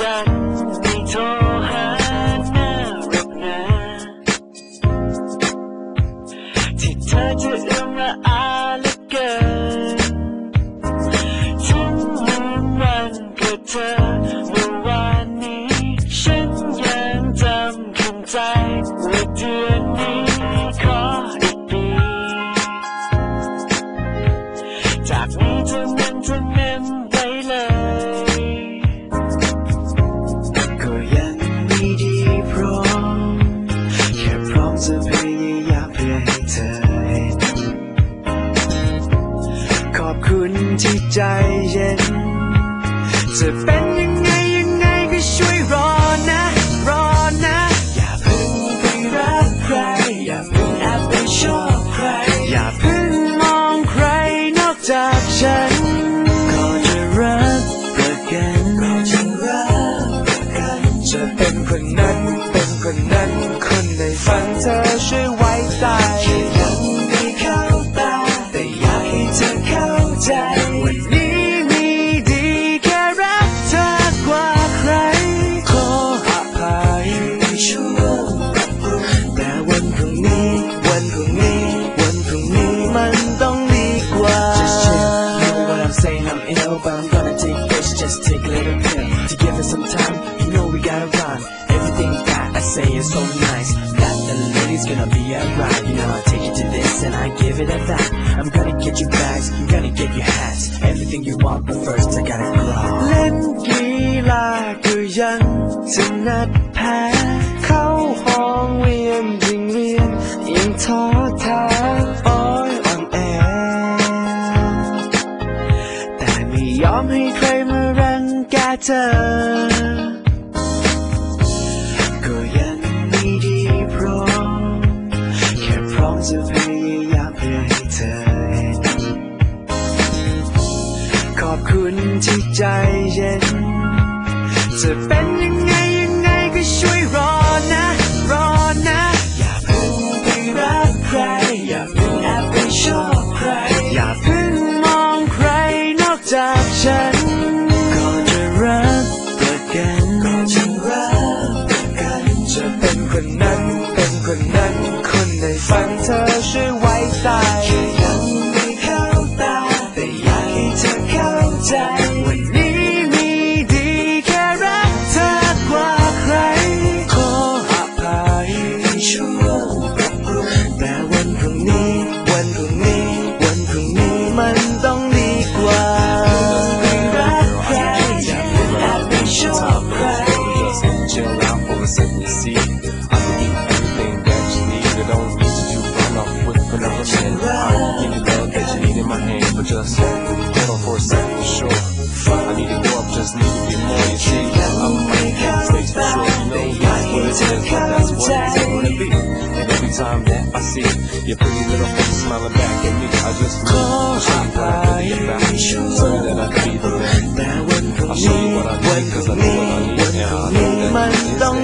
ดันม่โทรหาน้ารับนะที่เธอจะเอื้มละอาละเกินทั้งวันวันกับเธอเมื่อวานนี้ ฉันยังจำคำใจว่าเดือนนี้ขออีกปี จากนี้เธอนั้นเธอนั้น ย็น จะเป็นยังไงยังไงก็ช่วยรอนะ รอนะ อย่าเพิ่งไปรักใคร อย่าเพิ่งแอบไปชอบใคร อย่าเพิ่งมองใครนอกจากฉัน ก็จะรักประกันก็จะรักประกัน จะเป็นคนนั้น เป็นคนนั้น คนในฝันเธอช่วย say is so nice That the lady's gonna be alright You know I take you to this and I give it a that I'm gonna get you bags, I'm gonna get you hats Everything you want, but first I gotta grow เล่นกีฬาก็ยังจะนัดแพ้เข้าห้องเรียนยิงเรียนยิงท้อแท้โอ้ยอ่อนแอแต่ไม่ยอมให้ใครมารังแกเธอ จะพยายามเพื่อให้เธอเห็น ขอบคุณที่ใจเย็น จะเป็นยังไงยังไงก็ช่วยรอนะ รอนะ อย่าเพิ่งไปรักใคร อย่าเพิ่งแอบไปชอบใคร อย่าเพิ่งมองใครนอกจาก ช่วงปรับปรุงแต่วันพรุ่งนี้ วันพรุ่งนี้ วันพรุ่งนี้มันต้องดีกว่าไม่รักใครอย่าเพิ่งแอบไปชอบใคร Just chill out for a second, see. I can do everything that you need. I don't need you to run off with another man. I will give you love that you need in my hand, but just hold on for a second, sure. I need to go up, just need to be more. You see, I'm making mistakes for sure. You know that's what it is, but that's what it's gonna be. And every time that I see your pretty little face smiling back at me, I just ขอ know อ show you what I ภัย really about. ในช่ว So ง that I can be the man. แต่วันพรุ่ง I'll show นี้ you what I วัน need, พรุ่ cause ง I นี้ know what I วัน need. พรุ่ Yeah, ง I นี้ know มัน that